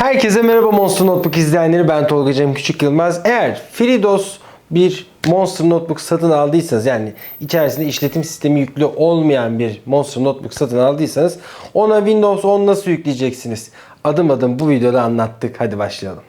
Herkese merhaba Monster Notebook izleyenleri ben Tolga Cem Küçük Yılmaz. Eğer FreeDOS bir Monster Notebook satın aldıysanız yani içerisinde işletim sistemi yüklü olmayan bir Monster Notebook satın aldıysanız ona Windows 10 nasıl yükleyeceksiniz? Adım adım bu videoda anlattık. Hadi başlayalım.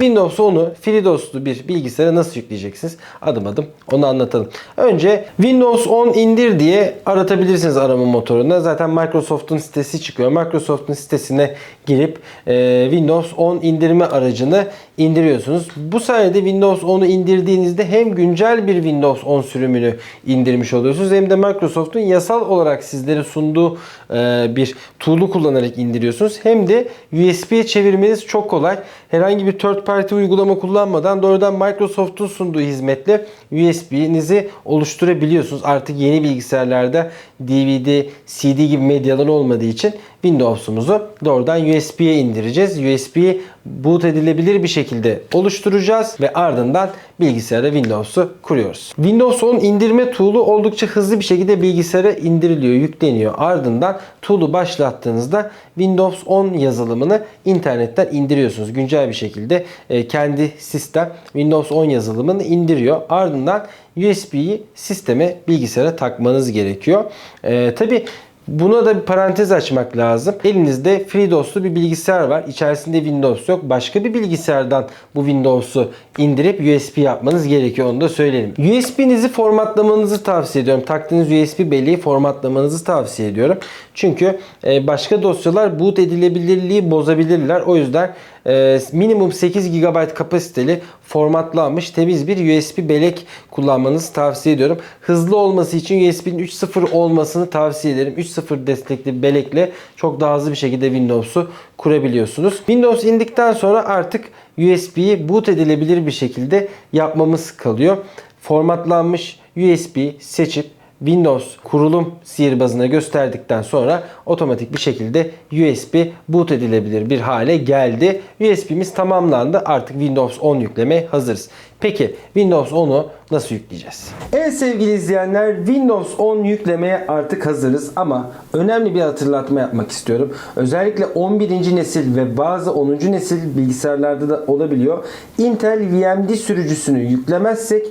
Windows 10'u FreeDOS'lu bir bilgisayara nasıl yükleyeceksiniz? Adım adım onu anlatalım. Önce Windows 10 indir diye aratabilirsiniz arama motorunda. Zaten Microsoft'un sitesi çıkıyor. Microsoft'un sitesine girip e, Windows 10 indirme aracını indiriyorsunuz. Bu sayede Windows 10'u indirdiğinizde hem güncel bir Windows 10 sürümünü indirmiş oluyorsunuz hem de Microsoft'un yasal olarak sizlere sunduğu e, bir tool'u kullanarak indiriyorsunuz. Hem de USB'ye çevirmeniz çok kolay. Herhangi bir third party uygulama kullanmadan doğrudan Microsoft'un sunduğu hizmetle USB'nizi oluşturabiliyorsunuz. Artık yeni bilgisayarlarda DVD, CD gibi medyalar olmadığı için Windows'umuzu doğrudan USB'ye indireceğiz. USB'yi boot edilebilir bir şekilde oluşturacağız ve ardından bilgisayara Windows'u kuruyoruz. Windows 10 indirme tool'u oldukça hızlı bir şekilde bilgisayara indiriliyor, yükleniyor. Ardından tool'u başlattığınızda Windows 10 yazılımını internetten indiriyorsunuz. Güncel bir şekilde e, kendi sistem Windows 10 yazılımını indiriyor. Ardından USB'yi sisteme bilgisayara takmanız gerekiyor. E, Tabi Buna da bir parantez açmak lazım. Elinizde FreeDOS'lu bir bilgisayar var. İçerisinde Windows yok. Başka bir bilgisayardan bu Windows'u indirip USB yapmanız gerekiyor. Onu da söyleyelim. USB'nizi formatlamanızı tavsiye ediyorum. Taktığınız USB belleği formatlamanızı tavsiye ediyorum. Çünkü e, başka dosyalar boot edilebilirliği bozabilirler. O yüzden e, minimum 8 GB kapasiteli formatlanmış temiz bir USB bellek kullanmanızı tavsiye ediyorum. Hızlı olması için USB'nin 3.0 olmasını tavsiye ederim. 3.0 destekli bellekle çok daha hızlı bir şekilde Windows'u kurabiliyorsunuz. Windows indikten sonra artık USB'yi boot edilebilir bir şekilde yapmamız kalıyor. Formatlanmış USB seçip Windows kurulum sihirbazına gösterdikten sonra otomatik bir şekilde USB boot edilebilir bir hale geldi. USB'miz tamamlandı. Artık Windows 10 yüklemeye hazırız. Peki Windows 10'u nasıl yükleyeceğiz? Evet sevgili izleyenler Windows 10 yüklemeye artık hazırız ama önemli bir hatırlatma yapmak istiyorum. Özellikle 11. nesil ve bazı 10. nesil bilgisayarlarda da olabiliyor. Intel VMD sürücüsünü yüklemezsek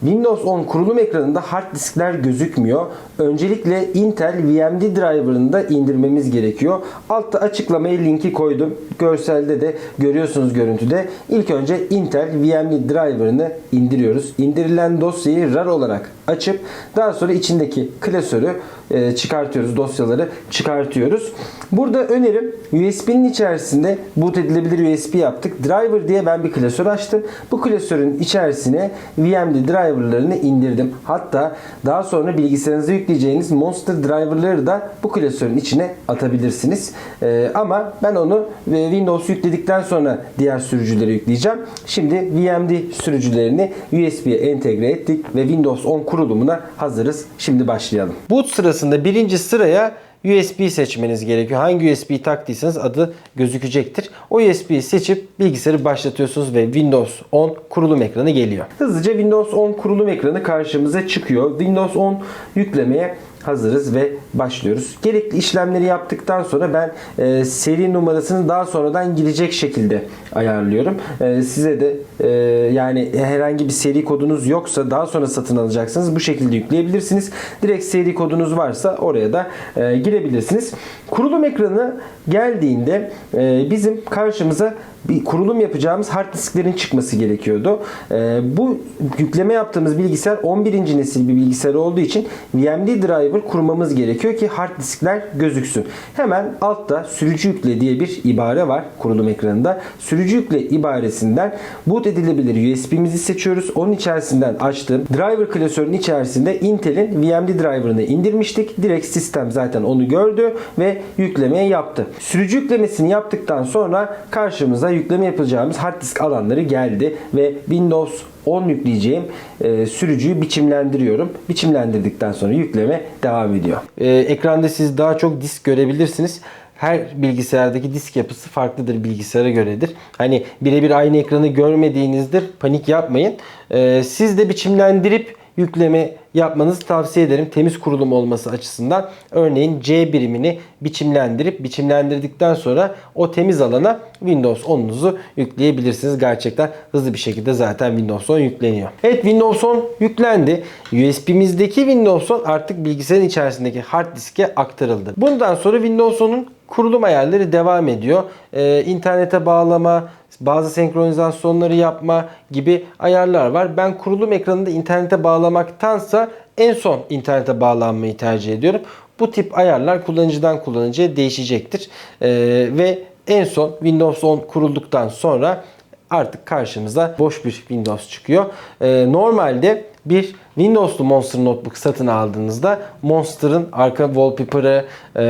Windows 10 kurulum ekranında hard diskler gözükmüyor. Öncelikle Intel VMD driver'ını da indirmemiz gerekiyor. Altta açıklamaya linki koydum. Görselde de görüyorsunuz görüntüde. İlk önce Intel VMD driver'ını indiriyoruz. İndirilen dosyayı RAR olarak açıp daha sonra içindeki klasörü e, çıkartıyoruz. Dosyaları çıkartıyoruz. Burada önerim USB'nin içerisinde boot edilebilir USB yaptık. Driver diye ben bir klasör açtım. Bu klasörün içerisine VMD driverlarını indirdim. Hatta daha sonra bilgisayarınıza yükleyeceğiniz Monster driverları da bu klasörün içine atabilirsiniz. E, ama ben onu e, Windows yükledikten sonra diğer sürücüleri yükleyeceğim. Şimdi VMD sürücülerini USB'ye entegre ettik ve Windows 10 kurulumuna hazırız. Şimdi başlayalım. Boot sırasında birinci sıraya USB seçmeniz gerekiyor. Hangi USB taktıysanız adı gözükecektir. O USB'yi seçip bilgisayarı başlatıyorsunuz ve Windows 10 kurulum ekranı geliyor. Hızlıca Windows 10 kurulum ekranı karşımıza çıkıyor. Windows 10 yüklemeye hazırız ve başlıyoruz. Gerekli işlemleri yaptıktan sonra ben e, seri numarasını daha sonradan girecek şekilde ayarlıyorum. E, size de e, yani herhangi bir seri kodunuz yoksa daha sonra satın alacaksınız. Bu şekilde yükleyebilirsiniz. Direkt seri kodunuz varsa oraya da e, girebilirsiniz. Kurulum ekranı geldiğinde e, bizim karşımıza bir kurulum yapacağımız hard disklerin çıkması gerekiyordu. E, bu yükleme yaptığımız bilgisayar 11. nesil bir bilgisayar olduğu için VMD driver kurmamız gerekiyor ki hard diskler gözüksün. Hemen altta sürücü yükle diye bir ibare var kurulum ekranında. Sürücü yükle ibaresinden boot edilebilir USB'mizi seçiyoruz. Onun içerisinden açtığım driver klasörün içerisinde Intel'in VMD driver'ını indirmiştik. Direkt sistem zaten onu gördü ve yüklemeye yaptı. Sürücü yüklemesini yaptıktan sonra karşımıza yükleme yapacağımız hard disk alanları geldi ve Windows 10 yükleyeceğim e, sürücüyü biçimlendiriyorum. Biçimlendirdikten sonra yükleme devam ediyor. E, ekranda siz daha çok disk görebilirsiniz. Her bilgisayardaki disk yapısı farklıdır bilgisayara göredir. Hani birebir aynı ekranı görmediğinizde panik yapmayın. E, siz de biçimlendirip yükleme yapmanızı tavsiye ederim. Temiz kurulum olması açısından. Örneğin C birimini biçimlendirip biçimlendirdikten sonra o temiz alana Windows 10'unuzu yükleyebilirsiniz. Gerçekten hızlı bir şekilde zaten Windows 10 yükleniyor. Evet Windows 10 yüklendi. USB'mizdeki Windows 10 artık bilgisayarın içerisindeki hard diske aktarıldı. Bundan sonra Windows 10'un kurulum ayarları devam ediyor. Ee, internete bağlama, bazı senkronizasyonları yapma gibi ayarlar var. Ben kurulum ekranında internete bağlamaktansa en son internete bağlanmayı tercih ediyorum. Bu tip ayarlar kullanıcıdan kullanıcıya değişecektir. Ee, ve en son Windows 10 kurulduktan sonra artık karşımıza boş bir Windows çıkıyor. Ee, normalde bir Windows'lu Monster Notebook satın aldığınızda Monster'ın arka wallpaper'ı, e,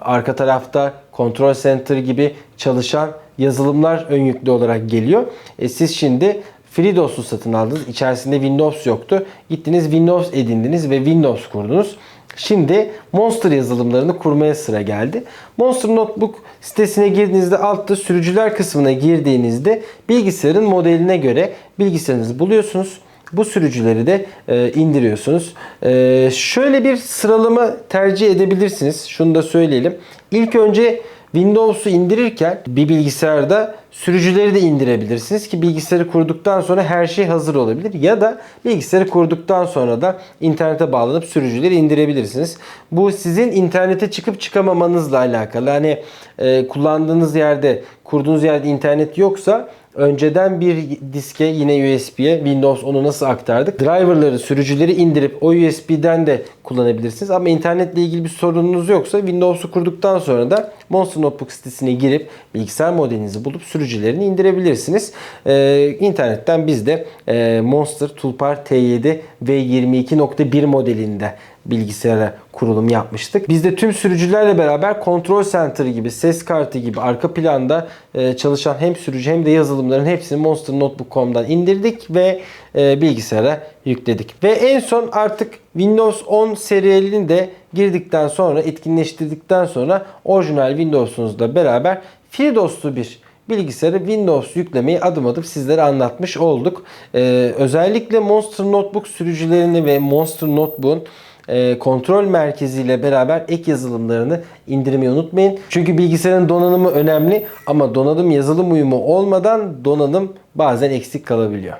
arka tarafta Control Center gibi çalışan yazılımlar ön yüklü olarak geliyor. E, siz şimdi FreeDOS'u satın aldınız. İçerisinde Windows yoktu. Gittiniz Windows edindiniz ve Windows kurdunuz. Şimdi Monster yazılımlarını kurmaya sıra geldi. Monster Notebook sitesine girdiğinizde altta sürücüler kısmına girdiğinizde bilgisayarın modeline göre bilgisayarınızı buluyorsunuz. Bu sürücüleri de e, indiriyorsunuz. E, şöyle bir sıralama tercih edebilirsiniz. Şunu da söyleyelim. İlk önce Windows'u indirirken bir bilgisayarda sürücüleri de indirebilirsiniz ki bilgisayarı kurduktan sonra her şey hazır olabilir. Ya da bilgisayarı kurduktan sonra da internete bağlanıp sürücüleri indirebilirsiniz. Bu sizin internete çıkıp çıkamamanızla alakalı. Hani e, kullandığınız yerde, kurduğunuz yerde internet yoksa önceden bir diske yine USB'ye Windows onu nasıl aktardık? Driverları, sürücüleri indirip o USB'den de kullanabilirsiniz. Ama internetle ilgili bir sorununuz yoksa Windows'u kurduktan sonra da Monster Notebook sitesine girip bilgisayar modelinizi bulup sürücülerini indirebilirsiniz. Ee, internetten biz de e, Monster Toolbar T7 V22.1 modelinde bilgisayara kurulum yapmıştık. Biz de tüm sürücülerle beraber Control Center gibi, ses kartı gibi arka planda e, çalışan hem sürücü hem de yazılımların hepsini Monster Notebook.com'dan indirdik ve e, bilgisayara yükledik. Ve en son artık Windows 10 seriyelini de girdikten sonra, etkinleştirdikten sonra orijinal Windows'unuzla beraber FreeDOS'lu bir bilgisayarı Windows yüklemeyi adım adım sizlere anlatmış olduk. Ee, özellikle Monster Notebook sürücülerini ve Monster Notebook'un kontrol merkeziyle beraber ek yazılımlarını indirmeyi unutmayın. Çünkü bilgisayarın donanımı önemli ama donanım yazılım uyumu olmadan donanım bazen eksik kalabiliyor.